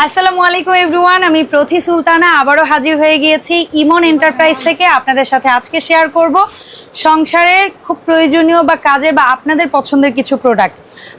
আসসালামু আলাইকুম, এভরিওয়ান। আমি প্রথি সুলতানা, আবারও হাজির হয়ে গিয়েছি ইমন এন্টারপ্রাইজ থেকে। আপনাদের সাথে আজকে শেয়ার করব সংসারের খুব প্রয়োজনীয় বা কাজের বা আপনাদের পছন্দের কিছু প্রোডাক্ট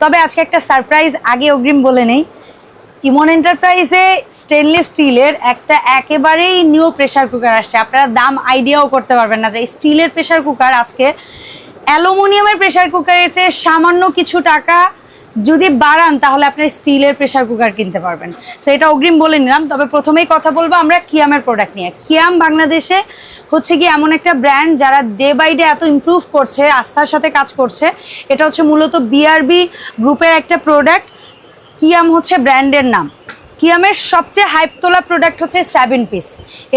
তবে আজকে একটা সারপ্রাইজ আগে অগ্রিম বলে নেই। ইমন এন্টারপ্রাইজে স্টেনলেস স্টিলের একটা একেবারেই নিউ প্রেসার কুকার আসছে। আপনারা দাম আইডিয়াও করতে পারবেন না যে স্টিলের প্রেসার কুকার আজকে অ্যালুমিনিয়ামের প্রেসার কুকারের চেয়ে সামান্য কিছু টাকা যদি বাড়ান, তাহলে আপনার স্টিলের প্রেসার কুকার কিনতে পারবেন। সো এটা অগ্রিম বলে নিলাম। তবে প্রথমেই কথা বলব আমরা কিয়ামের প্রোডাক্ট নিয়ে। কিয়াম বাংলাদেশে হচ্ছে কি এমন একটা ব্র্যান্ড যারা ডে বাই ডে এত ইমপ্রুভ করছে, আস্থার সাথে কাজ করছে, এটা হচ্ছে মূলত বিআরবি গ্রুপের একটা প্রোডাক্ট কিয়াম হচ্ছে ব্র্যান্ডের নাম। কিয়ামের সবচেয়ে হাইপ তোলা প্রোডাক্ট হচ্ছে সেভেন পিস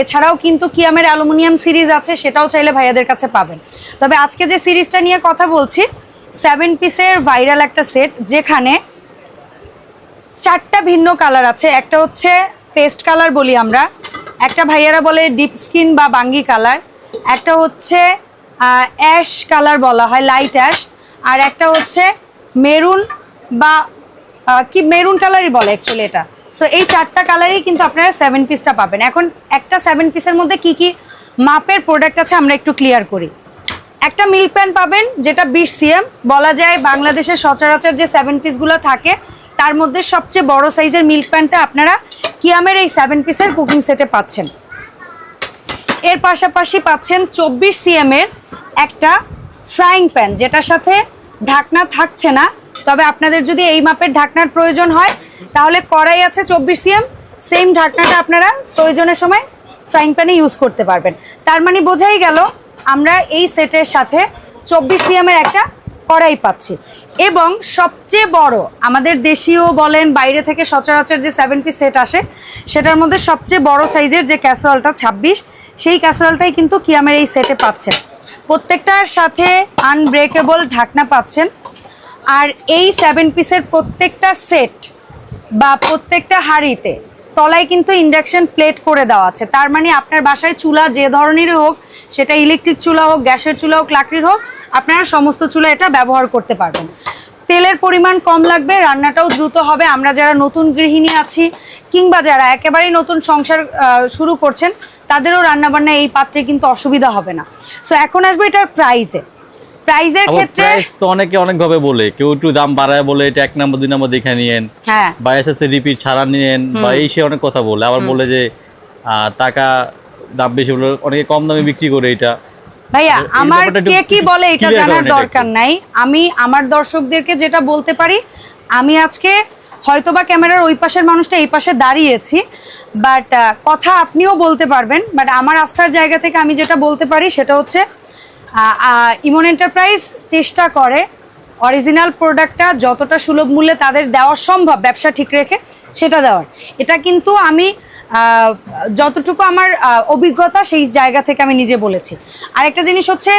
এছাড়াও কিন্তু কিয়ামের অ্যালুমিনিয়াম সিরিজ আছে, সেটাও চাইলে ভাইয়াদের কাছে পাবেন। তবে আজকে যে সিরিজটা নিয়ে কথা বলছি সেভেন পিসের ভাইরাল একটা সেট, যেখানে চারটা ভিন্ন কালার আছে। একটা হচ্ছে পেস্ট কালার বলি আমরা, একটা ভাইয়ারা বলে ডিপ স্কিন বা বাঙ্গি কালার, একটা হচ্ছে অ্যাশ কালার বলা হয়, লাইট অ্যাশ, আর একটা হচ্ছে মেরুন বা কি মেরুন কালারই বলে অ্যাকচুয়ালি এটা। সো এই চারটা কালারই কিন্তু আপনারা সেভেন পিসটা পাবেন। এখন একটা সেভেন পিসের মধ্যে কি কি মাপের প্রোডাক্ট আছে আমরা একটু ক্লিয়ার করি। একটা মিল্ক প্যান পাবেন, যেটা বিশ সিএম বলা যায় বাংলাদেশের সচরাচর যে সেভেন পিসগুলো থাকে, তার মধ্যে সবচেয়ে বড় সাইজের মিল্ক প্যানটা আপনারা কিয়ামের এই সেভেন পিসের কুকিং সেটে পাচ্ছেন। এর পাশাপাশি পাচ্ছেন চব্বিশ সিএম এর একটা ফ্রাইং প্যান যেটার সাথে ঢাকনা থাকছে না। তবে আপনাদের যদি এই মাপের ঢাকনার প্রয়োজন হয়, তাহলে কড়াই আছে চব্বিশ সিএম সেম ঢাকনাটা আপনারা প্রয়োজনের সময় ফ্রাইং প্যানে ইউজ করতে পারবেন। তার মানে বোঝাই গেল আমরা এই সেটের সাথে চব্বিশ সিএমের একটা কড়াই পাচ্ছি। এবং সবচেয়ে বড়, আমাদের দেশীয় বলেন, বাইরে থেকে সচরাচর যে সেভেন পিস সেট আসে, সেটার মধ্যে সবচেয়ে বড় সাইজের যে ক্যাসোয়ালটা ছাব্বিশ, সেই ক্যাসোয়ালটাই কিন্তু কিয়ামের এই সেটে পাচ্ছেন। প্রত্যেকটার সাথে আনব্রেকেবল ঢাকনা পাচ্ছেন। আর এই সেভেন পিসের প্রত্যেকটা সেট বা প্রত্যেকটা হাঁড়িতে তলায় কিন্তু ইন্ডাকশন প্লেট করে দেওয়া আছে। তার মানে আপনার বাসায় চুলা যে ধরনেরই হোক, সেটা ইলেকট্রিক চুলা হোক, গ্যাসের চুলা হোক, লাকড়ির হোক, আপনারা সমস্ত চুলা এটা ব্যবহার করতে পারবেন। তেলের পরিমাণ কম লাগবে, রান্নাটাও দ্রুত হবে। আমরা যারা নতুন গৃহিণী আছি, কিংবা যারা একেবারেই নতুন সংসার শুরু করছেন, তাদেরও রান্নাবান্না এই পাত্রে কিন্তু অসুবিধা হবে না। সো এখন আসব এটার প্রাইজে প্রাইজের ক্ষেত্রে প্রাইস তো অনেকে অনেক ভাবে বলে কেউ একটু দাম বাড়ায় বলে এটা এক নম্বর দুই নম্বর দেখে নিয়েন হ্যাঁ। বা এসএসসি রিপিট ছাড়া নিয়েন বা এই সে অনেক কথা বলে। আবার বলে যে টাকা দাম বেশি বলে অনেকে কম দামে বিক্রি করে এটা। ভাইয়া আমার কে কি বলে এটা জানার দরকার নাই। আমি আমার দর্শকদেরকে যেটা বলতে পারি আমি আজকে হয়তোবা ক্যামেরার ওই পাশের মানুষটা এই পাশে দাঁড়িয়েছি বাট কথা আপনিও বলতে পারবেন বাট আমার আস্থার জায়গা থেকে আমি যেটা বলতে পারি সেটা হচ্ছে ইমন এন্টারপ্রাইজ চেষ্টা করে অরিজিনাল প্রোডাক্টটা যতটা সুলভ মূল্যে তাদের দেওয়া সম্ভব, ব্যবসা ঠিক রেখে সেটা দেওয়ার। এটা কিন্তু আমি যতটুকু আমার অভিজ্ঞতা সেই জায়গা থেকে আমি নিজে বলেছি। আর একটা জিনিস হচ্ছে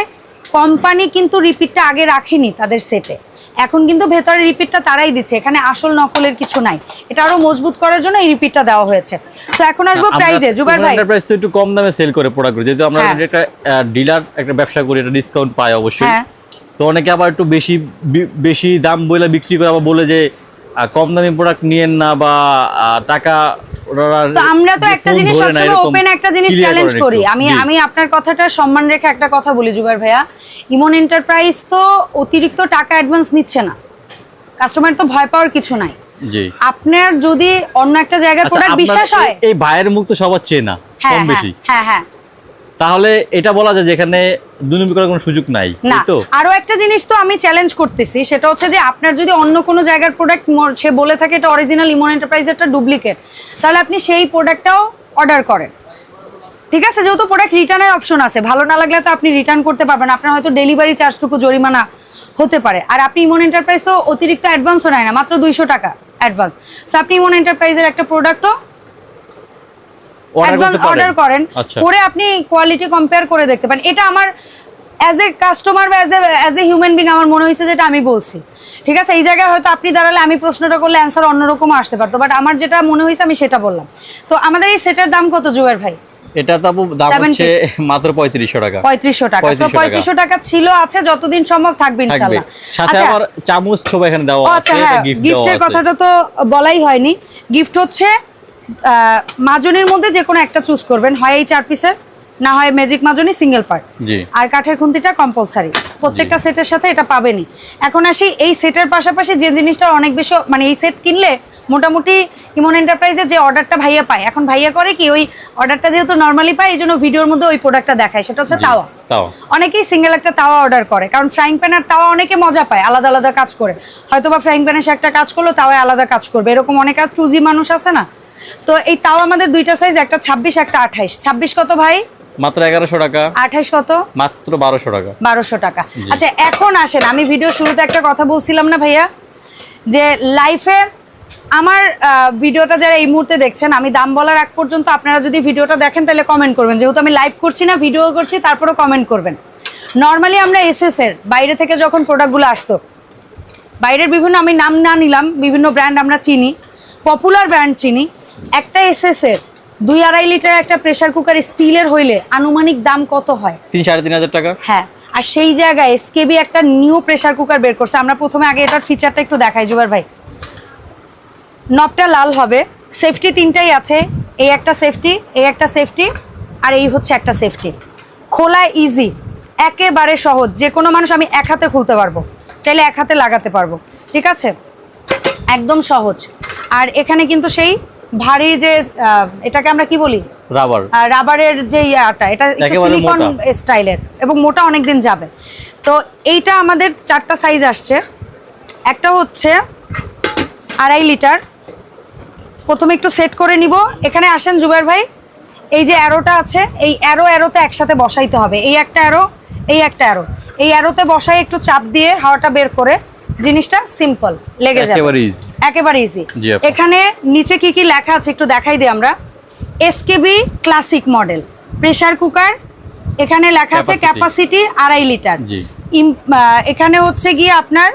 কোম্পানি কিন্তু রিপিটটা আগে রাখেনি তাদের সেটে এখন কিন্তু ভেতরে রিপিটটা তারাই দিচ্ছে এখানে আসল নকলের কিছু নাই। এটা আরও মজবুত করার জন্য এই রিপিটটা দেওয়া হয়েছে। তো এখন আসব প্রাইজে জুবাই ভাই। তো একটু কম দামে সেল করে প্রোডাক্ট যেহেতু আমরা হ্যাঁ। একটা ডিলার একটা ব্যবসা করি এটা ডিসকাউন্ট পাই অবশ্যই। হ্যাঁ। তো অনেকে আবার একটু বেশি বেশি দাম বলে বিক্রি করে আবার বলে যে কম দামি প্রোডাক্ট নিয়েন না বা টাকা তো আমরা তো একটা জিনিস সবসময় ওপেন একটা জিনিস চ্যালেঞ্জ করি আমি আমি আপনার কথাটা সম্মান রেখে একটা কথা বলি ভাইয়া। ইমন এন্টারপ্রাইজ তো অতিরিক্ত টাকা অ্যাডভান্স নিচ্ছে না। কাস্টমার তো ভয় পাওয়ার কিছু নাই। আপনার যদি অন্য একটা জায়গার আচ্ছা, প্রোডাক্ট বিশ্বাস হয় এই- ভাইয়ের মুখ তো সবার চেনা হ্যাঁ কম হ্যাঁ বেশি। হ্যাঁ হ্যাঁ। তাহলে এটা বলা যায় যেখানে দুর্নীতি করার কোনো সুযোগ নাই না তো? আরও একটা জিনিস তো আমি চ্যালেঞ্জ করতেছি সেটা হচ্ছে যে আপনার যদি অন্য কোনো জায়গার প্রোডাক্ট সে বলে থাকে এটা অরিজিনাল ইমন এন্টারপ্রাইজের একটা ডুপ্লিকেট তাহলে আপনি সেই প্রোডাক্টটাও অর্ডার করেন। ঠিক আছে যেহেতু প্রোডাক্ট রিটার্নের অপশন আছে ভালো না লাগলে তো আপনি রিটার্ন করতে পারবেন আপনার হয়তো ডেলিভারি চার্জটুকু জরিমানা হতে পারে। আর আপনি ইমন এন্টারপ্রাইজ তো অতিরিক্ত অ্যাডভান্সও নেয় না মাত্র দুইশো টাকা অ্যাডভান্স সো আপনি ইমন এন্টারপ্রাইজের একটা প্রোডাক্টও অর্ডার করেন। আচ্ছা। করে আপনি কোয়ালিটি কম্পেয়ার করে দেখতে পারেন। এটা আমার অ্যাজ এ কাস্টমার বা as a as a human being আমার মনে হয়েছে যেটা আমি বলছি। ঠিক আছে? এই জায়গায় হয়তো আপনি দাঁড়ালে আমি প্রশ্নটা করলে অ্যান্সার অন্যরকম আসতে পারতো বাট আমার যেটা মনে হয়েছে আমি সেটা বললাম। তো আমাদের এই সেটের দাম কত জুয়ের ভাই? এটা তো দাম হচ্ছে মাত্র পঁয়ত্রিশশো টাকা। পঁয়ত্রিশশো টাকা। তো 3500 টাকা। টাকা ছিল আছে যতদিন সম্ভব থাকবে সাথে আচ্ছা, আবার চামচ ছোবা এখানে দেওয়া আছে আচ্ছা হ্যাঁ গিফট গিফটের কথাটা তো বলাই হয়নি। গিফট হচ্ছে মাজনির মধ্যে যে কোনো একটা চুজ করবেন হয় এই চার পিসের না হয় ম্যাজিক মাজনি সিঙ্গেল পার্ট আর কাঠের খুন্তিটা কম্পালসারি প্রত্যেকটা সেটের সাথে এটা পাবেনই। এখন আসি এই সেটের পাশাপাশি যে জিনিসটা অনেক বেশি মানে এই সেট কিনলে মোটামুটি ইমন এন্টারপ্রাইজে যে অর্ডারটা ভাইয়া পায়। এখন ভাইয়া করে কি ওই অর্ডারটা যেহেতু নর্মালি পায় এই জন্য ভিডিওর মধ্যে ওই প্রোডাক্টটা দেখায়। সেটা হচ্ছে তাওয়া। তাওয়া। অনেকেই সিঙ্গেল একটা তাওয়া অর্ডার করে কারণ ফ্রাইং প্যান আর তাওয়া অনেকে মজা পায় আলাদা আলাদা কাজ করে। হয়তো বা ফ্রাইং প্যানে সে একটা কাজ করল তাওয়ায় আলাদা কাজ করবে। এরকম অনেক আর টুজি মানুষ আছে না তো এই তাও আমাদের দুইটা সাইজ একটা ছাব্বিশ একটা আঠাইশ। ছাব্বিশ কত ভাই? মাত্র এগারোশো টাকা। আঠাইশ কত? মাত্র বারোশো টাকা। বারোশো টাকা। আচ্ছা এখন আসেন আমি ভিডিও শুরুতে একটা কথা বলছিলাম না ভাইয়া? যে লাইফে আমার ভিডিওটা যারা এই মুহূর্তে দেখছেন আমি দাম বলার আগ পর্যন্ত আপনারা যদি ভিডিওটা দেখেন তাহলে কমেন্ট করবেন। যেহেতু আমি লাইভ করছি না ভিডিও করছি তারপরেও কমেন্ট করবেন। নর্মালি আমরা এসএস এর বাইরে থেকে যখন প্রোডাক্টগুলো আসতো বাইরের বিভিন্ন আমি নাম না নিলাম বিভিন্ন ব্র্যান্ড আমরা চিনি পপুলার ব্র্যান্ড চিনি একটা এসএস এর দুই আড়াই লিটার একটা প্রেসার কুকার স্টিলের হইলে আনুমানিক দাম কত হয়? তিন সাড়ে তিন হাজার টাকা। হ্যাঁ আর সেই জায়গায় এসকেবি একটা নিউ প্রেসার কুকার বের করছে। আমরা প্রথমে আগে এটার ফিচারটা একটু দেখাই জুবার ভাই। নবটা লাল হবে সেফটি তিনটাই আছে এই একটা সেফটি এই একটা সেফটি আর এই হচ্ছে একটা সেফটি খোলা ইজি একেবারে সহজ। যে কোনো মানুষ আমি এক হাতে খুলতে পারব চাইলে এক হাতে লাগাতে পারব। ঠিক আছে? একদম সহজ। আর এখানে কিন্তু সেই ভারী যে এটাকে আমরা কি বলি? রাবার। রাবারের যে ইয়াটা এটা সিলিকন স্টাইলের এবং মোটা অনেক দিন যাবে। তো এইটা আমাদের চারটা সাইজ আসছে। একটা হচ্ছে আড়াই লিটার প্রথমে একটু সেট করে নিব। এখানে আসেন জুবাইর ভাই। এই যে অ্যারোটা আছে এই অ্যারো অ্যারোতে একসাথে বসাইতে হবে। এই একটা অ্যারো এই একটা অ্যারো এই অ্যারোতে বসাই একটু চাপ দিয়ে হাওয়াটা বের করে জিনিসটা সিম্পল লেগে যাবে। একেবারে ইজি এখানে নিচে কি কি লেখা আছে একটু দেখাই দিই আমরা। SKB classic model pressure cooker এখানে লেখা আছে। ক্যাপাসিটি আড়াই লিটার এখানে হচ্ছে গিয়ে আপনার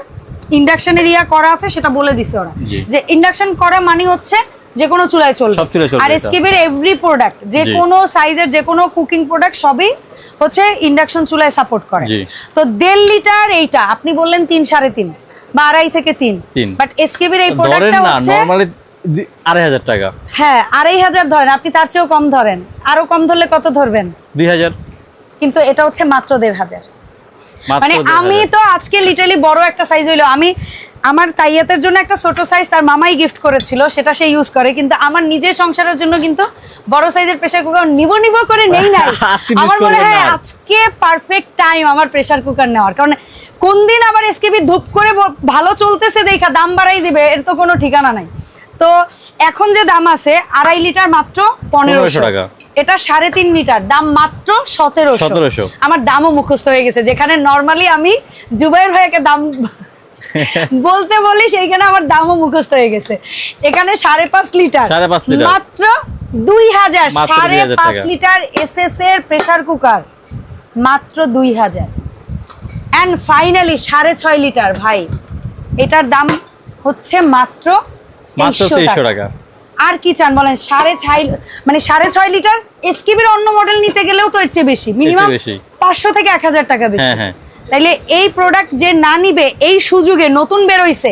ইন্ডাকশনের ইয়া করা আছে সেটা বলে দিছে ওরা। যে ইন্ডাকশন করা মানে হচ্ছে যে কোনো চুলায় চলবে আর। এসকেবির এভরি প্রোডাক্ট যে কোনো সাইজের যে কোনো কুকিং প্রোডাক্ট সবই হচ্ছে ইন্ডাকশন চুলায় সাপোর্ট করে। তো দেড় লিটার এইটা আপনি বললেন তিন সাড়ে তিন। বা আড়াই থেকে তিন। বাট এসকেবির এই প্রোডাক্টটা হচ্ছে নর্মালি আড়াই হাজার টাকা। হ্যাঁ আড়াই হাজার ধরেন আপনি তার চেয়েও কম ধরেন। আরও কম ধরলে কত ধরবেন? দুই হাজার। কিন্তু এটা হচ্ছে মাত্র দেড় হাজার। মানে আমি তো আজকে লিটারালি বড় একটা সাইজ হইল। আমি আমার তাইয়াতের জন্য একটা ছোট সাইজ তার মামাই গিফট করেছিল সেটা সে ইউজ করে। কিন্তু আমার নিজের সংসারের জন্য কিন্তু বড় সাইজের প্রেসার কুকার নিব নিব করে নেই নাই। আমার মনে হয় আজকে পারফেক্ট টাইম আমার প্রেসার কুকার নেওয়ার। কারণ কোন দিন আবার এসকেবি ধূপ করে ভালো চলতেছে দেখা দাম বাড়াই দিবে এর তো কোনো ঠিকানা নাই। তো এখন যে দাম আছে আড়াই লিটার মাত্র পনেরোশো। টাকা। এটা সাড়ে তিন লিটার দাম মাত্র সতেরোশো। আমার দামও মুখস্থ হয়ে গেছে যেখানে নর্মালি আমি জুবাইর ভাইকে দাম বলতে বলি সেইখানে আমার দামও মুখস্থ হয়ে গেছে। এখানে সাড়ে পাঁচ লিটার। মাত্র দুই হাজার সাড়ে পাঁচ লিটার এস এস এর প্রেসার কুকার মাত্র দুই হাজার। অ্যান্ড ফাইনালি সাড়ে ছয় লিটার ভাই। এটার দাম হচ্ছে মাত্র মাত্র 2300 2300 টাকা। আর কি চান বলেন সাড়ে ছয় মানে সাড়ে ছয় লিটার? এসকিবির অন্য মডেল নিতে গেলেও তো এর চেয়ে বেশি। মিনিমাম পাঁচশো থেকে এক হাজার টাকা বেশি। হ্যাঁ, হ্যাঁ। তাইলে এই প্রোডাক্ট যে না নিবে এই সুযোগে নতুন বেরোইছে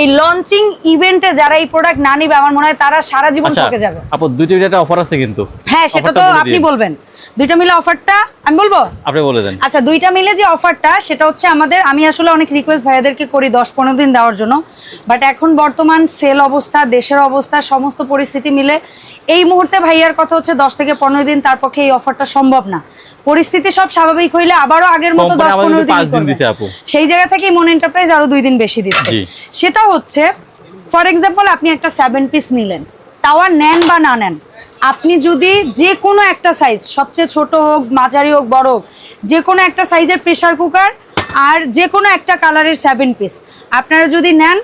এই লঞ্চিং ইভেন্টে যারা এই প্রোডাক্ট না নিবে আমার মনে হয় তারা সারা জীবন আচ্ছা, থেকে যাবে। আপু দুইটা মিলে অফার আছে কিন্তু। হ্যাঁ সেটা তো আপনি বলবেন। দুইটা মিলে অফারটা আমি বলব? আপনি বলে দেন। আচ্ছা দুইটা মিলে যে অফারটা সেটা হচ্ছে আমাদের আমি আসলে অনেক রিকোয়েস্ট ভাইয়াদেরকে করি দশ পনেরো দিন দেওয়ার জন্য। বাট এখন বর্তমান সেল অবস্থা দেশের অবস্থা সমস্ত পরিস্থিতি মিলে এই মুহূর্তে ভাইয়ার কথা হচ্ছে দশ থেকে পনেরো দিন তার পক্ষে এই অফারটা সম্ভব না। পরিস্থিতি সব স্বাভাবিক হইলে আবারও আগের মতো দশ পনেরো দিন সেই জায়গা থেকে মন এন্টারপ্রাইজ আরও দুই দিন বেশি দিচ্ছে। সেটা হচ্ছে ফর এক্সাম্পল আপনি একটা সেভেন পিস নিলেন। টাওয়ার নেন বা না নেন আপনি যদি যে কোনো একটা সাইজ সবচেয়ে ছোট হোক মাঝারি হোক বড় হোক যে কোনো একটা সাইজের প্রেশার কুকার আর যে কোনো একটা কালারের সেভেন পিস আপনারা যদি নেন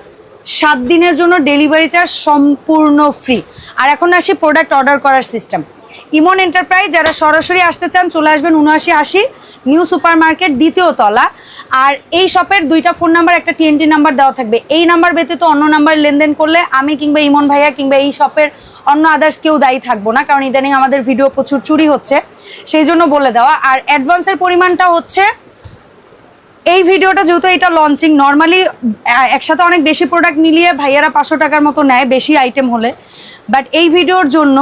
সাত দিনের জন্য ডেলিভারি চার্জ সম্পূর্ণ ফ্রি আর এখন আসি প্রোডাক্ট অর্ডার করার সিস্টেম ইমন এন্টারপ্রাইজ, যারা সরাসরি আসতে চান, চলে আসবেন উনআশি আশি নিউ সুপার মার্কেট দ্বিতীয় তলা। আর এই শপের দুইটা ফোন নাম্বার, একটা টিএনটি নাম্বার দেওয়া থাকবে। এই নাম্বার ব্যতীত অন্য নাম্বার লেনদেন করলে আমি কিংবা ইমন ভাইয়া কিংবা এই শপের অন্য আদার্স কেউ দায়ী থাকব না, কারণ ইদানিং আমাদের ভিডিও প্রচুর চুরি হচ্ছে। সেই জন্য বলে দেওয়া। আর অ্যাডভান্সের পরিমাণটা হচ্ছে, এই ভিডিওটা যেহেতু এটা লঞ্চিং নর্মালি একসাথে অনেক বেশি প্রোডাক্ট মিলিয়ে ভাইয়ারা পাঁচশো টাকার মতো নেয়, বেশি আইটেম হলে। বাট এই ভিডিওর জন্য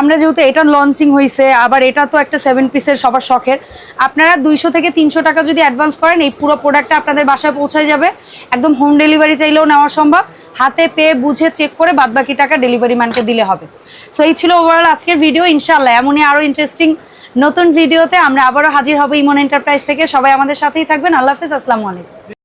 আমরা যেহেতু এটা লঞ্চিং হয়েছে আবার এটা তো একটা সেভেন পিসের সবার শখের। আপনারা দুইশো থেকে তিনশো টাকা যদি অ্যাডভান্স করেন, এই পুরো প্রোডাক্টটা আপনাদের বাসায় পৌঁছায় যাবে। একদম হোম ডেলিভারি চাইলেও নেওয়া সম্ভব। হাতে পেয়ে বুঝে চেক করে বাদবাকি টাকা ডেলিভারি ম্যানকে দিলে হবে। সো এই ছিল ওভারঅল আজকের ভিডিও ইনশাল্লাহ এমনই আরও ইন্টারেস্টিং নতুন ভিডিওতে আমরা আবারও হাজির হব ইমন এন্টারপ্রাইজ থেকে। সবাই আমাদের সাথেই থাকবেন। আল্লাহ হাফিজ, আসসালামু আলাইকুম।